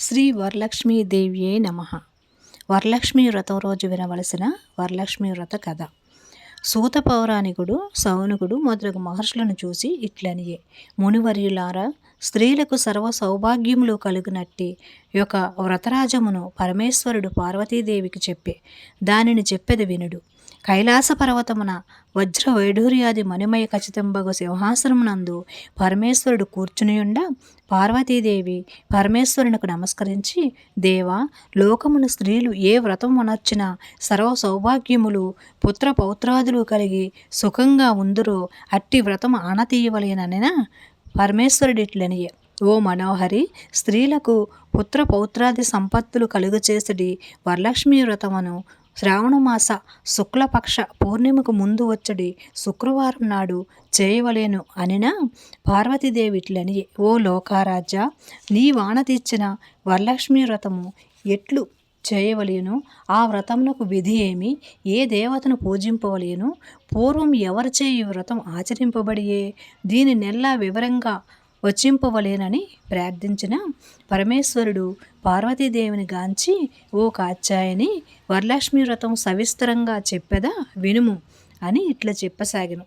శ్రీ వరలక్ష్మీదేవియే నమ. వరలక్ష్మి వ్రతం రోజు వినవలసిన వరలక్ష్మి వ్రత కథ. సూత పౌరాణికుడు సౌనుకుడు మొదలగు మహర్షులను చూసి ఇట్లనియే. మునివర్యులారా స్త్రీలకు సర్వ సౌభాగ్యములు కలుగునట్టి యొక్క వ్రతరాజమును పరమేశ్వరుడు పార్వతీదేవికి చెప్పే. దానిని చెప్పెది వినుడు. కైలాస పర్వతమున వజ్ర వైఢూర్యాది మణిమయ ఖచ్చితంబగు సింహాసనమునందు పరమేశ్వరుడు కూర్చునియుండ పార్వతీదేవి పరమేశ్వరునికి నమస్కరించి దేవా లోకమున స్త్రీలు ఏ వ్రతం అనర్చిన సర్వ సౌభాగ్యములు పుత్ర పౌత్రాదులు కలిగి సుఖంగా ఉందరో అట్టి వ్రతం ఆనతీయవలేననిన పరమేశ్వరుడిట్లనియే. ఓ మనోహరి స్త్రీలకు పుత్ర పౌత్రాది సంపత్తులు కలుగచేసడి వరలక్ష్మీ వ్రతమును శ్రావణమాస శుక్లపక్ష పూర్ణిమకు ముందు వచ్చడి శుక్రవారం నాడు చేయవలేను అనినా? పార్వతీదేవిట్లని ఓ లోకారాజ్య నీ వాన తీర్చిన వరలక్ష్మీ వ్రతము ఎట్లు చేయవలేను? ఆ వ్రతమునకు విధి ఏమి? ఏ దేవతను పూజింపవలేను? పూర్వం ఎవరు ఈ వ్రతం ఆచరింపబడియే? దీని నెల్లా వివరంగా వచ్చింపవలేనని ప్రార్థించిన పరమేశ్వరుడు పార్వతీదేవిని గాంచి ఓ కాచాయని వరలక్ష్మి వ్రతం సవిస్తరంగా చెప్పెదా? వినుము అని ఇట్లా చెప్పసాగను.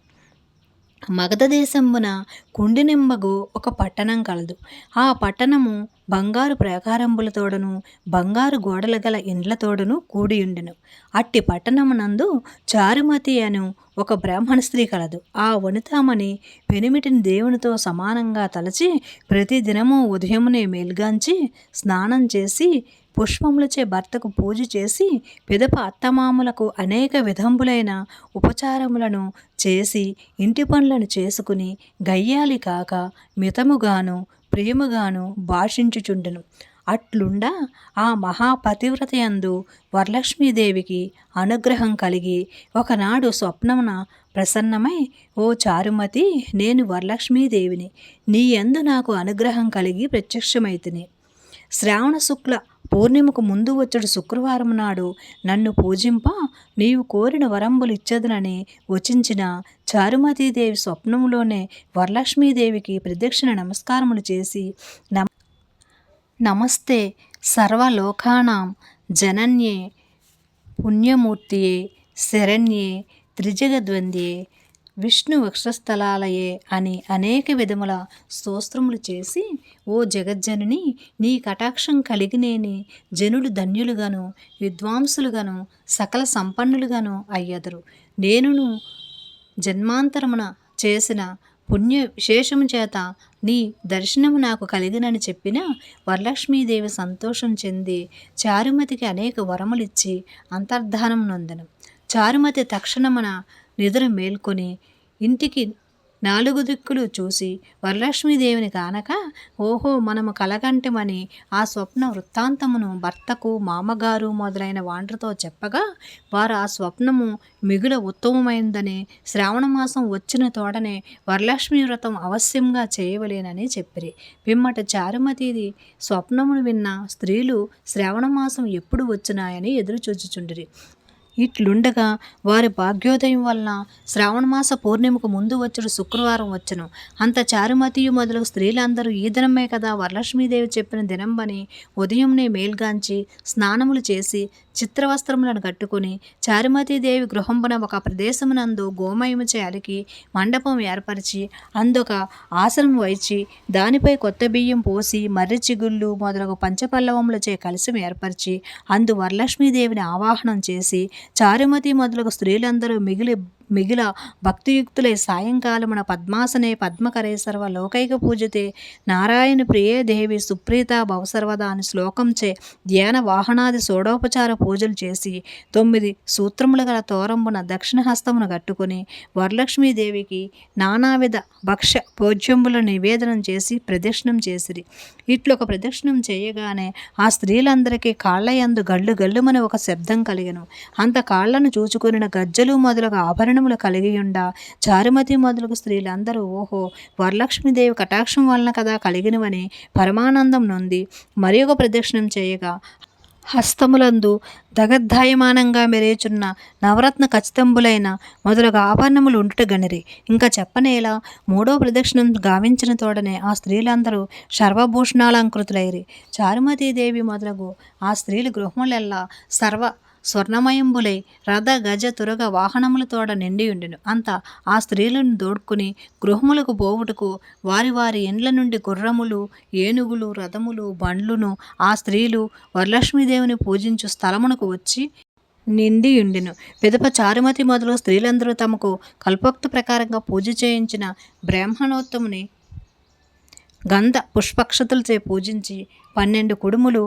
మగధ దేశంబున కుండినింబగు ఒక పట్టణం కలదు. ఆ పట్టణము బంగారు ప్రాకారంబులతోడను బంగారు గోడల గల ఇండ్లతోడను కూడియుండెను. అట్టి పట్టణమునందు చారుమతి అను ఒక బ్రాహ్మణ స్త్రీ కలదు. ఆ వనితామని పెనిమిటిని దేవునితో సమానంగా తలచి ప్రతిదినము ఉదయమునే మేల్గాంచి స్నానం చేసి పుష్పములచే భర్తకు పూజ చేసి పిదప అత్తమాములకు అనేక విధంబులైన ఉపచారములను చేసి ఇంటి పనులను చేసుకుని గయ్యాలి కాక మితముగాను ప్రియముగాను భాషించుచుండెను. అట్లుండా ఆ మహాపతివ్రతయందు వరలక్ష్మీదేవికి అనుగ్రహం కలిగి ఒకనాడు స్వప్నమున ప్రసన్నమై ఓ చారుమతి నేను వరలక్ష్మీదేవిని. నీ యందు నాకు అనుగ్రహం కలిగి ప్రత్యక్షమైతిని. శ్రావణ శుక్ల పూర్ణిమకు ముందు వచ్చడు శుక్రవారం నాడు నన్ను పూజింప నీవు కోరిన వరంబులు ఇచ్చదనని వచించిన చారుమతీదేవి స్వప్నంలోనే వరలక్ష్మీదేవికి ప్రదక్షిణ నమస్కారములు చేసి నమ నమస్తే సర్వలోకానాం జనన్యే పుణ్యమూర్తియే శరణ్యే త్రిజగద్వంద్యే విష్ణు వక్షస్థలాలయే అని అనేక విధముల స్తోత్రములు చేసి ఓ జగజ్జనుని నీ కటాక్షం కలిగినేని జనులు ధన్యులుగాను విద్వాంసులుగాను సకల సంపన్నులుగాను అయ్యదరు. నేనును జన్మాంతరమున చేసిన పుణ్య విశేషము చేత నీ దర్శనము నాకు కలిగినని చెప్పిన వరలక్ష్మీదేవి సంతోషం చెంది చారుమతికి అనేక వరములిచ్చి అంతర్ధానం నొందను. చారుమతి తక్షణమున నిద్ర మేల్కొని ఇంటికి నాలుగు దిక్కులు చూసి వరలక్ష్మీదేవిని కానక ఓహో మనము కలగంటమని ఆ స్వప్న వృత్తాంతమును భర్తకు మామగారు మొదలైన వాండ్రతో చెప్పగా వారు ఆ స్వప్నము మిగుల ఉత్తమమైందని శ్రావణమాసం వచ్చిన తోడనే వరలక్ష్మి వ్రతం అవశ్యంగా చేయవలేనని చెప్పిరి. పిమ్మట చారుమతిది స్వప్నమును విన్న స్త్రీలు శ్రావణమాసం ఎప్పుడు వచ్చినాయని ఎదురు చూచుచుండిరి ఇట్లుండగా వారి భాగ్యోదయం వలన శ్రావణమాస పూర్ణిమకు ముందు వచ్చుడు శుక్రవారం వచ్చును. అంత చారుమతియు మొదలు స్త్రీలందరూ ఈ దినమే కదా వరలక్ష్మీదేవి చెప్పిన దినంబని ఉదయంనే మేల్గాంచి స్నానములు చేసి చిత్రవస్త్రములను కట్టుకుని చారుమతీదేవి గృహంబున ఒక ప్రదేశమునందు గోమయముచే అలికి మండపం ఏర్పరిచి అందొక ఆసనం వైచి దానిపై కొత్త బియ్యం పోసి మర్రి చిగుళ్ళు మొదలగు పంచపల్లవములచే కలిసి ఏర్పరిచి అందు వరలక్ష్మీదేవిని ఆవాహనం చేసి చారుమతి మొదలగు స్త్రీలందరూ మిగిలి మిగిల భక్తియుక్తులై సాయంకాలమున పద్మాసనే పద్మకరేశ్వర లోకైక పూజతే. నారాయణ ప్రియే దేవి సుప్రీత భవసర్వదా అని శ్లోకంచే ధ్యాన వాహనాది షోడోపచార పూజలు చేసి తొమ్మిది సూత్రములు గల తోరంబున దక్షిణ హస్తమును కట్టుకుని వరలక్ష్మీదేవికి నానావిధ భక్ష్య భోజ్యంబుల నివేదనం చేసి ప్రదక్షిణం చేసిరి. ఇట్లు ఒక ప్రదక్షిణం చేయగానే ఆ స్త్రీలందరికీ కాళ్ళయందు గళ్ళు గల్లుమని ఒక శబ్దం కలిగను. అంత కాళ్ళను చూచుకుని గజ్జలు మొదలగు ఆభరణములు కలిగియుండ చారుమతి మొదలగు స్త్రీలందరూ ఓహో వరలక్ష్మీదేవి కటాక్షం వలన కదా కలిగినవని పరమానందం నొంది మరి ఒక ప్రదక్షిణం చేయగా హస్తములందు దగద్ధాయమానంగా మెరేచున్న నవరత్న ఖచ్చితంబులైన మొదలగు ఆభరణములు ఉండుట గనిరి. ఇంకా చెప్పనేలా మూడో ప్రదక్షిణం గావించిన తోడనే ఆ స్త్రీలందరూ సర్వభూషణాలంకృతులైరి. చారుమతీదేవి మొదలగు ఆ స్త్రీలు గృహములెల్లా సర్వ స్వర్ణమయంబులై రథ గజ తురగ వాహనములతోడ నిండియుండెను అంత ఆ స్త్రీలను దోడుకుని గృహములకు పోవుటకు వారి వారి ఇండ్ల నుండి గుర్రములు ఏనుగులు రథములు బండ్లును ఆ స్త్రీలు వరలక్ష్మీదేవిని పూజించు స్థలమునకు వచ్చి నిండియుండెను పిదప చారుమతి మొదలు స్త్రీలందరూ తమకు కల్పోక్త ప్రకారంగా పూజ చేయించిన బ్రాహ్మణోత్తముని గంధ పుష్పక్షతులచే పూజించి పన్నెండు కుడుములు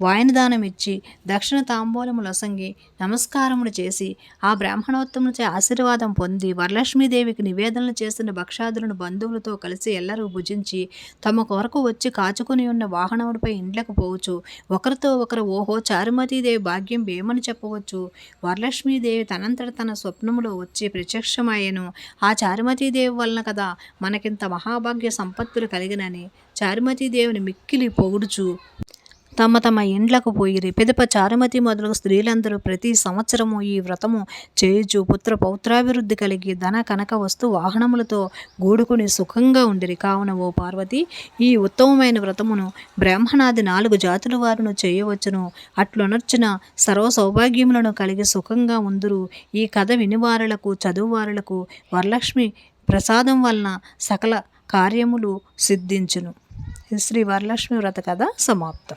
వాయనదానం ఇచ్చి దక్షిణ తాంబూలములు లొసంగి నమస్కారములు చేసి ఆ బ్రాహ్మణోత్తములచే ఆశీర్వాదం పొంది వరలక్ష్మీదేవికి నివేదనలు చేసిన భక్షాదులను బంధువులతో కలిసి ఎల్లరూ భుజించి తమ కొరకు వచ్చి కాచుకుని ఉన్న వాహనములపై ఇండ్లకు పోవచ్చు. ఒకరితో ఒకరు ఓహో చారుమతీదేవి భాగ్యం ఏమని చెప్పవచ్చు? వరలక్ష్మీదేవి తనంతట తన స్వప్నములో వచ్చి ప్రత్యక్షమయ్యను ఆ చారుమతీదేవి వలన కదా మనకింత మహాభాగ్య సంపత్తులు కలిగినని. చారుమతీదేవిని మిక్కిలి పొగుడుచు. తమ తమ ఇండ్లకు పోయిరి. పిదప చారుమతి మొదలగు స్త్రీలందరూ ప్రతి సంవత్సరము ఈ వ్రతము చేయుచు పుత్ర పౌత్రాభివృద్ధి కలిగి ధన కనక వస్తు వాహనములతో గూడుకుని సుఖంగా ఉండిరి. కావున ఓ పార్వతి ఈ ఉత్తమమైన వ్రతమును బ్రాహ్మణాది నాలుగు జాతుల వారును చేయవచ్చును. అట్లునర్చిన సర్వ సౌభాగ్యములను కలిగి సుఖంగా ఉందురు. ఈ కథ వినివారులకు చదువువారులకు వరలక్ష్మి ప్రసాదం వలన సకల కార్యములు సిద్ధించును. శ్రీ వరలక్ష్మి వ్రత కథ సమాప్తం.